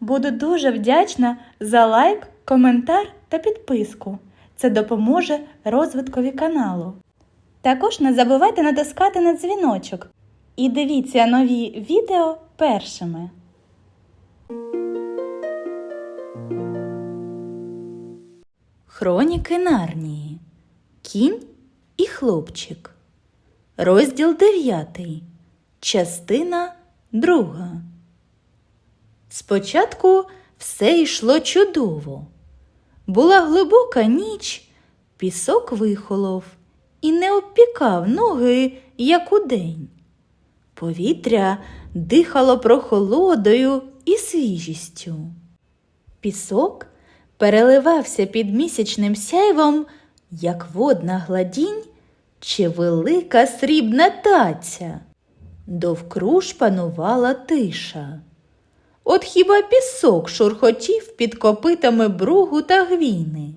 Буду дуже вдячна за лайк, коментар та підписку. Це допоможе розвиткові каналу. Також не забувайте натискати на дзвіночок і дивіться нові відео першими. Хроніки Нарнії. Кінь і хлопчик. Розділ 9. Частина 2. Спочатку все йшло чудово. Була глибока ніч, пісок вихолов і не обпікав ноги, як удень. Повітря дихало прохолодою і свіжістю. Пісок переливався під місячним сяйвом, як водна гладінь чи велика срібна таця. Довкруж панувала тиша. От хіба пісок шурхотів під копитами бругу та гвіни.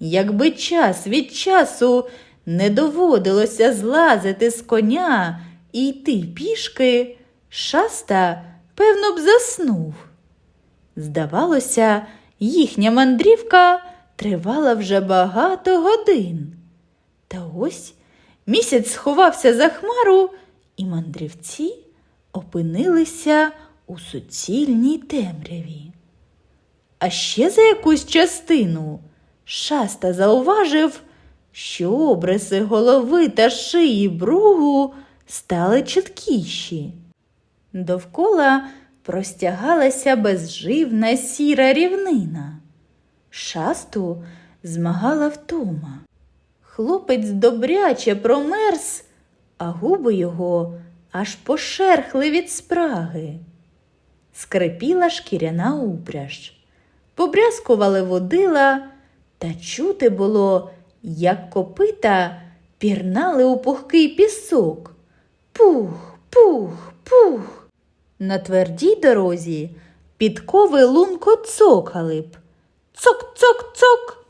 Якби час від часу не доводилося злазити з коня і йти пішки, шаста, певно б, заснув. Здавалося, їхня мандрівка тривала вже багато годин. Та ось місяць сховався за хмару, і мандрівці опинилися у суцільній темряві. А ще за якусь частину шаста зауважив, що обриси голови та шиї бругу стали чіткіші. Довкола простягалася безживна сіра рівнина. Шасту змагала втома. Хлопець добряче промерз, а губи його аж пошерхли від спраги. Скрипіла шкіряна упряж, побрязкували водила, та чути було, як копита пірнали у пухкий пісок. Пух, пух, пух. На твердій дорозі підкови лунко цокали б. Цок-цок-цок.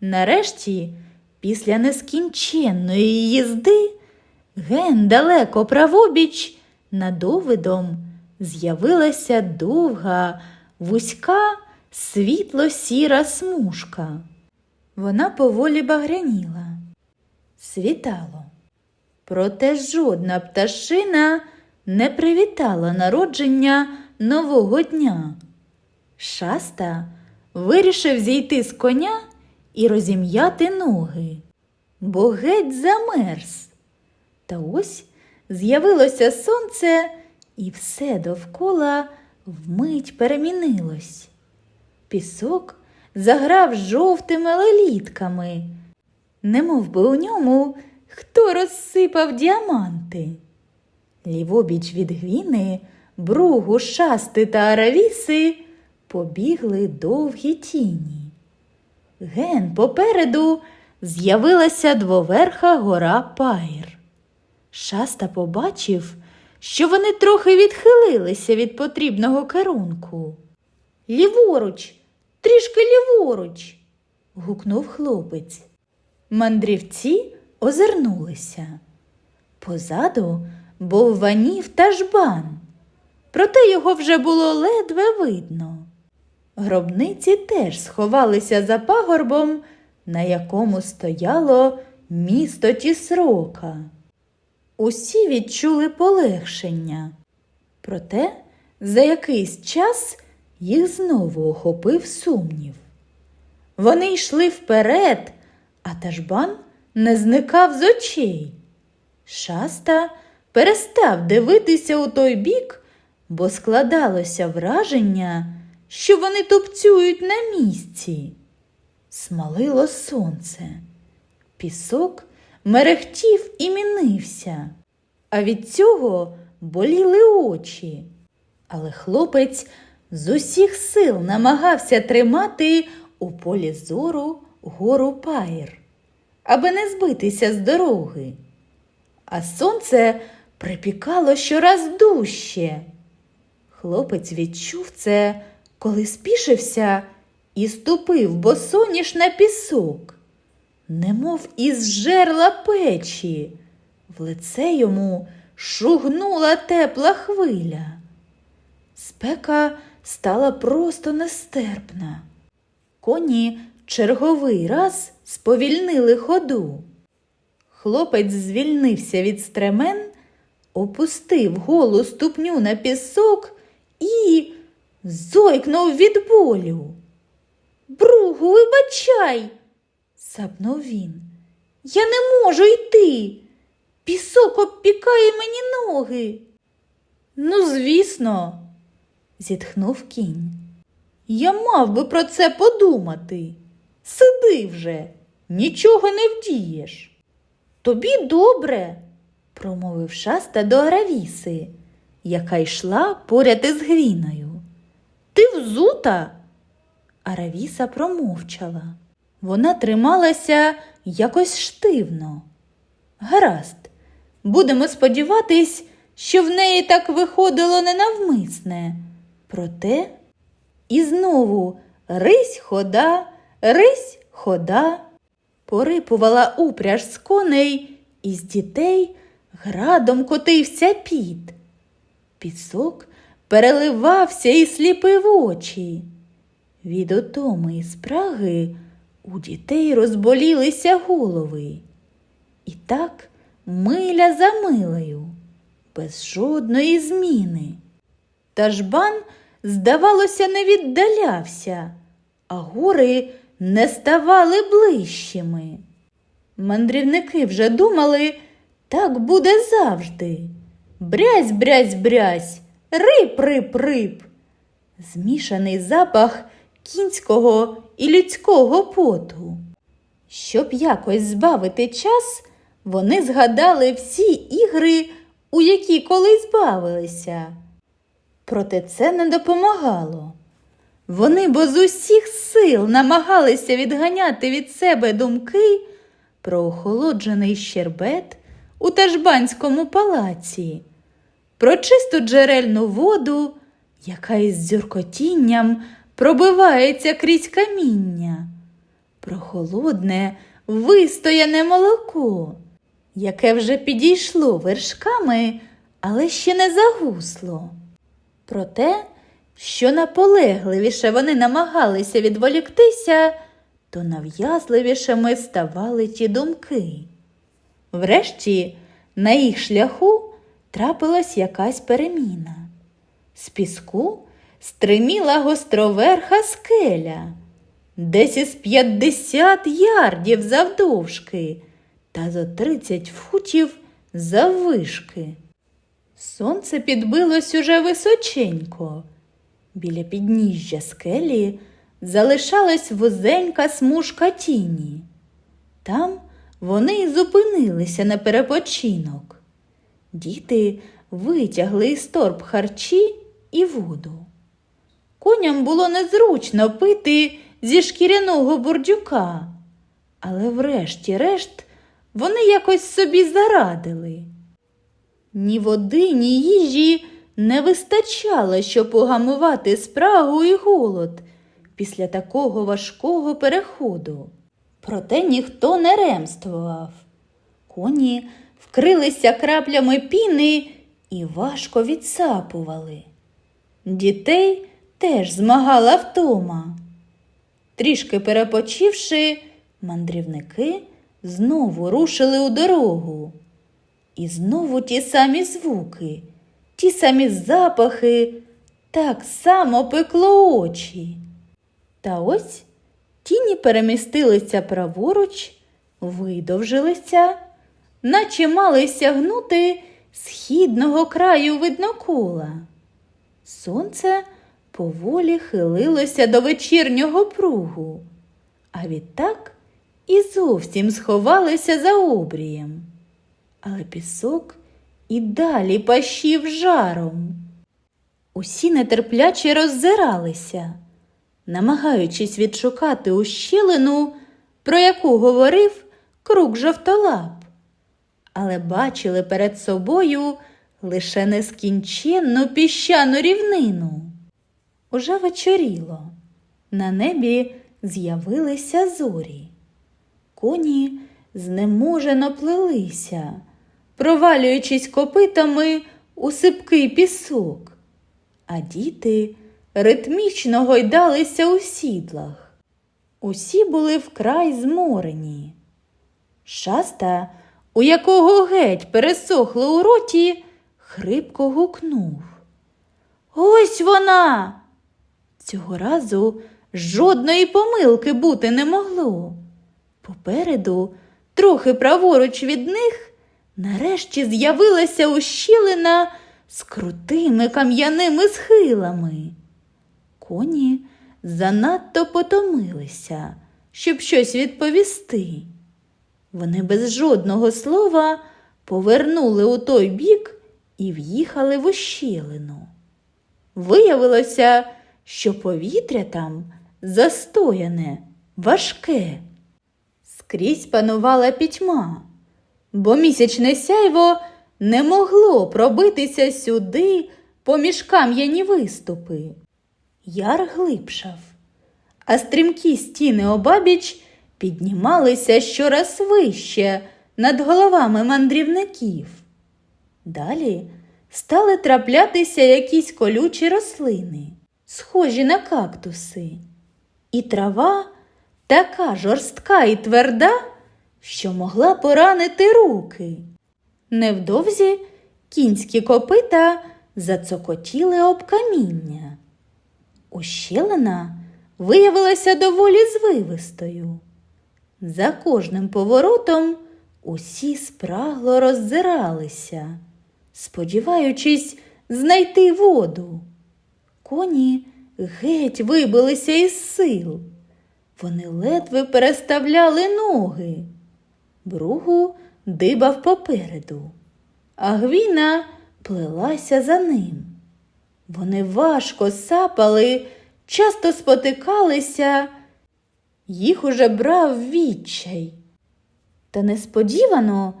Нарешті, після нескінченної їзди, ген далеко правобіч над овидом з'явилася довга, вузька, світло-сіра смужка. Вона поволі багряніла. Світало. Проте жодна пташина не привітала народження нового дня. Шаста вирішив зійти з коня і розім'яти ноги, бо геть замерз. Та ось з'явилося сонце, і все довкола вмить перемінилось. Пісок заграв жовтими лелітками, немов би у ньому хто розсипав діаманти. Лівобіч від гвіни, бругу, шасти та аравіси побігли довгі тіні. Ген попереду з'явилася двоверха гора Паїр. Шаста побачив, що вони трохи відхилилися від потрібного керунку. Ліворуч, трішки ліворуч. гукнув хлопець. Мандрівці озирнулися. Позаду був ванів та жбан, проте його вже було ледве видно. Гробниці теж сховалися за пагорбом, на якому стояло місто Тісрока. Усі відчули полегшення. Проте за якийсь час їх знову охопив сумнів. Вони йшли вперед, а Ташбан не зникав з очей. Шаста перестав дивитися у той бік, бо складалося враження, що вони тупцюють на місці. Смалило сонце. Пісок мерехтів і мінився, а від цього боліли очі. Але хлопець з усіх сил намагався тримати у полі зору гору Паїр, аби не збитися з дороги. А сонце припікало щораз дужче. Хлопець відчув це, коли спішився і ступив босоніж на пісок, немов із жерла печі. В лице йому шугнула тепла хвиля. Спека стала просто нестерпна. Коні черговий раз сповільнили ходу. Хлопець звільнився від стремен, опустив голу ступню на пісок і зойкнув від болю. Бругу, вибачай, сапнув він. Я не можу йти. Пісок обпікає мені ноги. Ну, звісно, зітхнув кінь. Я мав би про це подумати. Сиди вже, нічого не вдієш. Тобі добре, промовив шаста до Аравіси, яка йшла поряд із Гріною. Ти взута? Аравіса промовчала. Вона трималася якось штивно. Гаразд, будемо сподіватись, що в неї так виходило ненавмисне. Проте і знову рись хода, рись хода. Порипувала упряж з коней, і з дітей градом котився піт. Пісок переливався і сліпив очі. Від отоми і спраги у дітей розболілися голови. І так миля за милею, без жодної зміни. Та жбан, здавалося, не віддалявся, а гори не ставали ближчими. Мандрівники вже думали, так буде завжди. Брязь, брязь, брязь, рип, рип, рип. Змішаний запах кінського і людського поту. Щоб якось збавити час, вони згадали всі ігри, у які колись бавилися. Проте це не допомагало. Вони бо з усіх сил намагалися відганяти від себе думки про охолоджений щербет у Тажбанському палаці, про чисту джерельну воду, яка із дзюркотінням пробивається крізь каміння, про холодне, вистояне молоко, яке вже підійшло вершками, але ще не загусло. Про те, що наполегливіше вони намагалися відволіктися, то нав'язливішими ставали ті думки. Врешті на їх шляху трапилась якась переміна. З піску стриміла гостроверха скеля, десь із п'ятдесят ярдів завдовжки та зо тридцять футів заввишки. Сонце підбилось уже височенько. Біля підніжжя скелі залишалась вузенька смужка тіні. Там вони й зупинилися на перепочинок. Діти витягли із торб харчі і воду. Коням було незручно пити зі шкіряного бурдюка, але врешті-решт вони якось собі зарадили. Ні води, ні їжі не вистачало, щоб погамувати спрагу і голод після такого важкого переходу. Проте ніхто не ремствував. Коні вкрилися краплями піни і важко відсапували. Дітей теж змагала втома. Трішки перепочивши, мандрівники знову рушили у дорогу. І знову ті самі звуки, ті самі запахи, так само пекло очі. Та ось тіні перемістилися праворуч, видовжилися, наче мали сягнути східного краю виднокола. Сонце поволі хилилося до вечірнього пругу, а відтак і зовсім сховалися за обрієм. Але пісок і далі пащив жаром. Усі нетерпляче роззиралися, намагаючись відшукати ущелину, про яку говорив круг жовтолап, але бачили перед собою лише нескінченну піщану рівнину. Уже вечоріло, на небі з'явилися зорі. Коні знеможено плелися, провалюючись копитами у сипкий пісок, а діти ритмічно гойдалися у сідлах. Усі були вкрай зморені. Шаста, у якого геть пересохло у роті, хрипко гукнув. Ось вона. Цього разу жодної помилки бути не могло. Попереду, трохи праворуч від них, нарешті з'явилася ущілина з крутими кам'яними схилами. Коні занадто потомилися, щоб щось відповісти. Вони без жодного слова повернули у той бік і в'їхали в ущелину. Виявилося, що повітря там застояне, важке. Скрізь панувала пітьма, бо місячне сяйво не могло пробитися сюди поміж кам'яні виступи. Яр глибшав, а стрімкі стіни обабіч піднімалися щораз вище над головами мандрівників. Далі стали траплятися якісь колючі рослини, схожі на кактуси, і трава така жорстка і тверда, що могла поранити руки. Невдовзі кінські копита зацокотіли об каміння. Ущелина виявилася доволі звивистою. За кожним поворотом усі спрагло роззиралися, сподіваючись знайти воду. Коні геть вибилися із сил. Вони ледве переставляли ноги. Бругу дибав попереду, а гвіна плелася за ним. Вони важко сапали, часто спотикалися, їх уже брав відчай. Та несподівано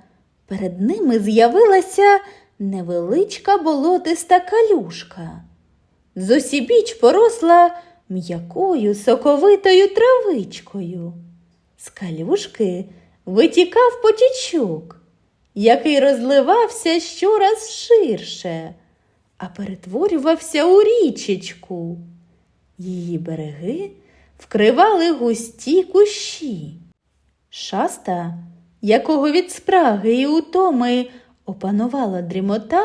перед ними з'явилася невеличка болотиста калюшка. Зосібіч поросла м'якою соковитою травичкою. З калюшки витікав потічок, який розливався щораз ширше, а перетворювався у річечку. Її береги вкривали густі кущі. Шаста, якого від спраги і утоми опанувала дрімота,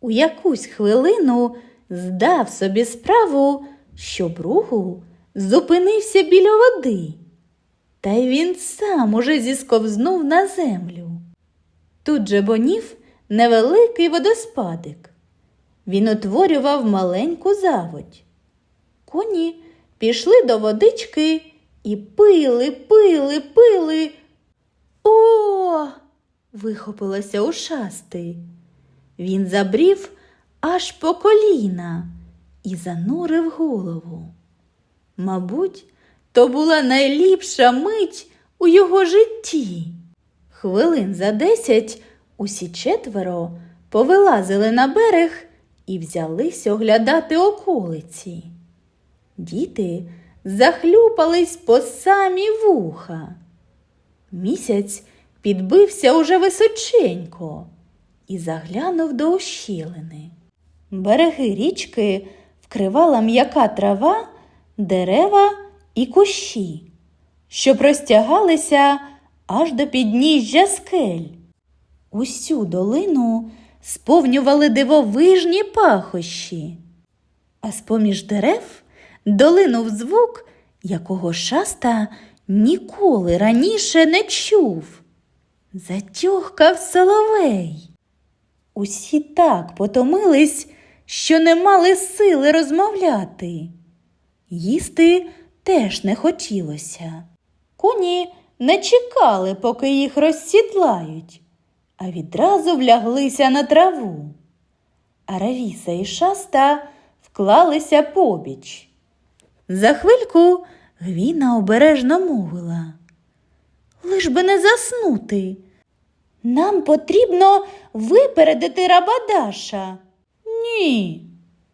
у якусь хвилину здав собі справу, що бругу зупинився біля води, та й він сам уже зісковзнув на землю. Тут же бонів невеликий водоспадик. Він утворював маленьку заводь. Коні пішли до водички і пили, пили, пили. О! вихопилося у шасти. Він забрів аж по коліна і занурив голову. Мабуть, то була найліпша мить у його житті. Хвилин за десять усі четверо повилазили на берег і взялись оглядати околиці. Діти захлюпались по самі вуха. Місяць підбився уже височенько і заглянув до ощілини. Береги річки вкривала м'яка трава, дерева і кущі, що простягалися аж до підніжжя скель. Усю долину сповнювали дивовижні пахощі, а з-поміж дерев долинув звук, якого шаста ніколи раніше не чув. Затюхкав соловей. Усі так потомились, що не мали сили розмовляти. Їсти теж не хотілося. Коні не чекали, поки їх розсідлають, а відразу вляглися на траву. А Равіса і шаста вклалися побіч. За хвильку Гвіна обережно мовила. Лиш би не заснути. Нам потрібно випередити Рабадаша. Ні,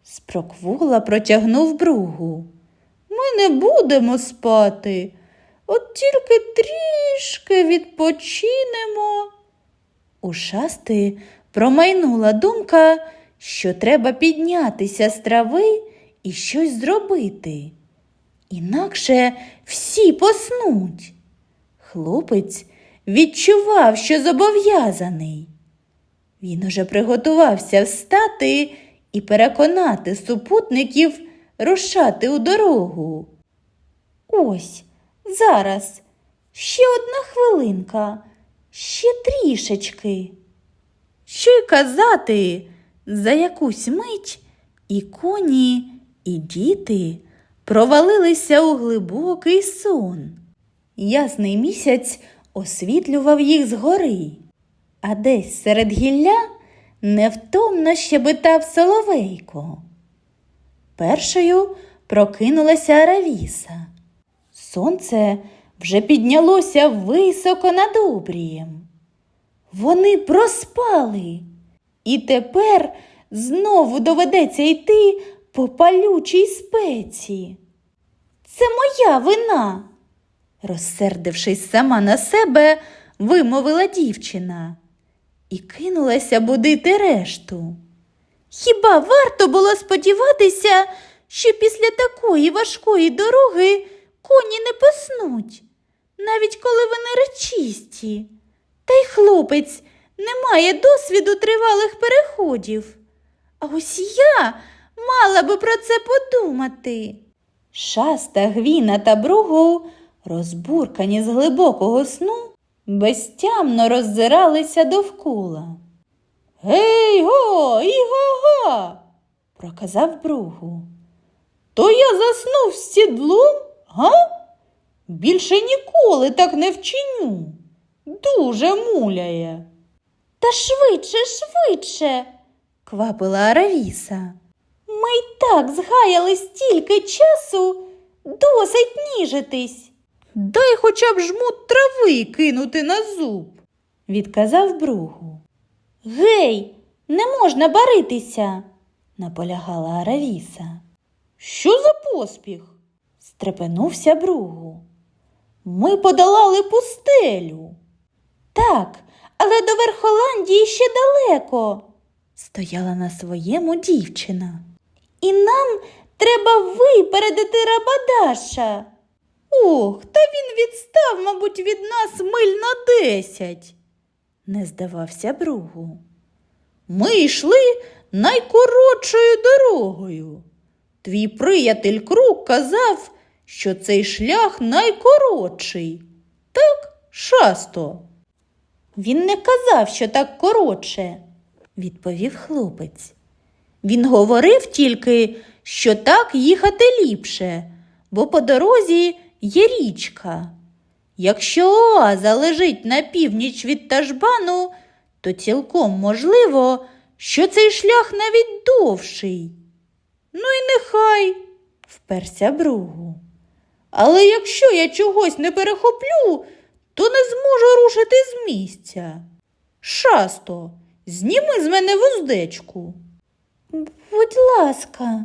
спроквула протягнув бругу. Ми не будемо спати, от тільки трішки відпочинемо. У шасти промайнула думка, що треба піднятися з трави і щось зробити. Інакше всі поснуть. Хлопець відчував, що зобов'язаний. Він уже приготувався встати і переконати супутників рушати у дорогу. Ось, зараз, ще одна хвилинка, ще трішечки. Що й казати, за якусь мить і коні, і діти провалилися у глибокий сон. Ясний місяць освітлював їх згори, а десь серед гілля невтомно щебетав соловейко. Першою прокинулася Аравіса. Сонце вже піднялося високо над обрієм. Вони проспали, і тепер знову доведеться йти по палючій спеці. Це моя вина, розсердившись сама на себе, вимовила дівчина і кинулася будити решту. Хіба варто було сподіватися, що після такої важкої дороги коні не поснуть, навіть коли вони речисті? Та й хлопець не має досвіду тривалих переходів. А ось я мала би про це подумати. Шаста, Гвіна та Бругу, розбуркані з глибокого сну, безтямно роззиралися довкола. Гей го, іго-га, проказав Бругу. То я заснув з сідлом, га? Більше ніколи так не вчиню. Дуже муляє. Та швидше, швидше, квапила Аравіса. Ми й так згаяли стільки часу, досить ніжитись. Дай хоча б жмут трави кинути на зуб, відказав Бругу. Гей, не можна баритися, наполягала Аравіса. Що за поспіх? стрепенувся Бругу. Ми подолали пустелю. Так, але до Верхоландії ще далеко, стояла на своєму дівчина. І нам треба випередити Рабадаша. Ох, та він відстав, мабуть, від нас миль на десять, не здавався Бругу. Ми йшли найкоротшою дорогою. Твій приятель Крук казав, що цей шлях найкоротший. Так, шасто. Він не казав, що так коротше, відповів хлопець. Він говорив тільки, що так їхати ліпше, бо по дорозі є річка. Якщо оаза лежить на північ від Тажбану, то цілком можливо, що цей шлях навіть довший. Ну і нехай, вперся Бругу. Але якщо я чогось не перехоплю, то не зможу рушити з місця. Шасто, зніми з мене вуздечку. Будь ласка,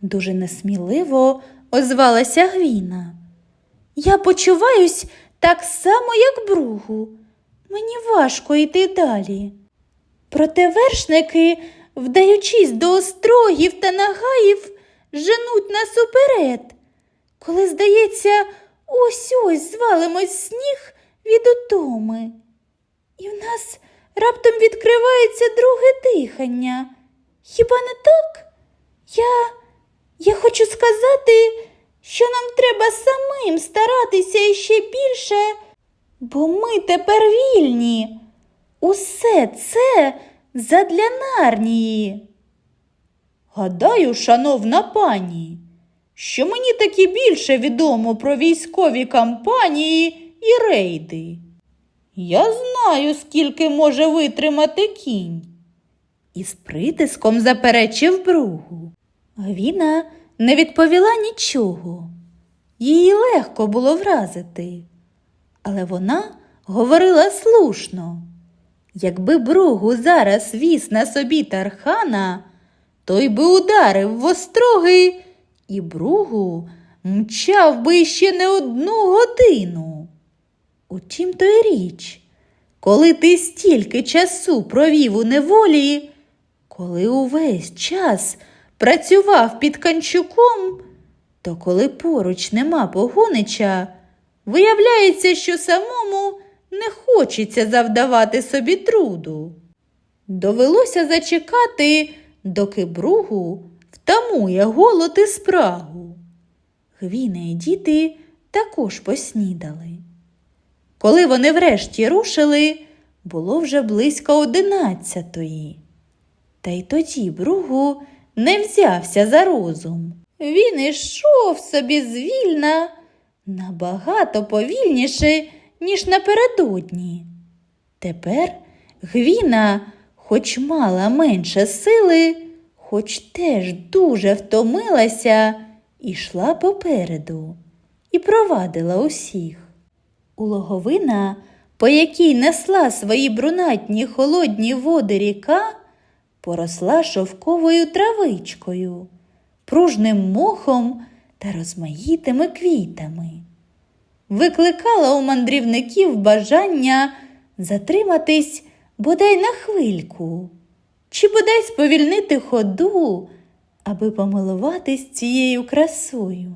дуже несміливо озвалася Гвіна. Я почуваюсь так само, як Бругу. Мені важко йти далі. Проте вершники, вдаючись до острогів та нагаїв, женуть нас уперед. Коли, здається, ось ось звалимось сніг від утоми. І в нас раптом відкривається друге дихання. Хіба не так? Я, я хочу сказати, що нам треба самим старатися іще більше, бо ми тепер вільні. Усе це задля нарнії. Гадаю, шановна пані, що мені таки більше відомо про військові кампанії і рейди. Я знаю, скільки може витримати кінь. І з притиском заперечив Бругу. Гвіна не відповіла нічого. Її легко було вразити. Але вона говорила слушно. Якби Бругу зараз віз на собі Тархана, той би ударив в остроги, і Бругу мчав би ще не одну годину. Утім, то й річ, коли ти стільки часу провів у неволі, коли увесь час працював під канчуком, то коли поруч нема погонича, виявляється, що самому не хочеться завдавати собі труду. Довелося зачекати, доки бругу втамує голод і спрагу. Гвіна і діти також поснідали. Коли вони врешті рушили, було вже близько одинадцятої. Та й тоді бругу не взявся за розум. Він ішов собі звільна набагато повільніше, ніж напередодні. Тепер Гвіна, хоч мала менше сили, хоч теж дуже втомилася, ішла попереду і провадила усіх. Улоговина, по якій несла свої брунатні холодні води ріка, поросла шовковою травичкою, пружним мохом та розмаїтими квітами. Викликала у мандрівників бажання затриматись бодай на хвильку, чи бодай сповільнити ходу, аби помилуватись цією красою.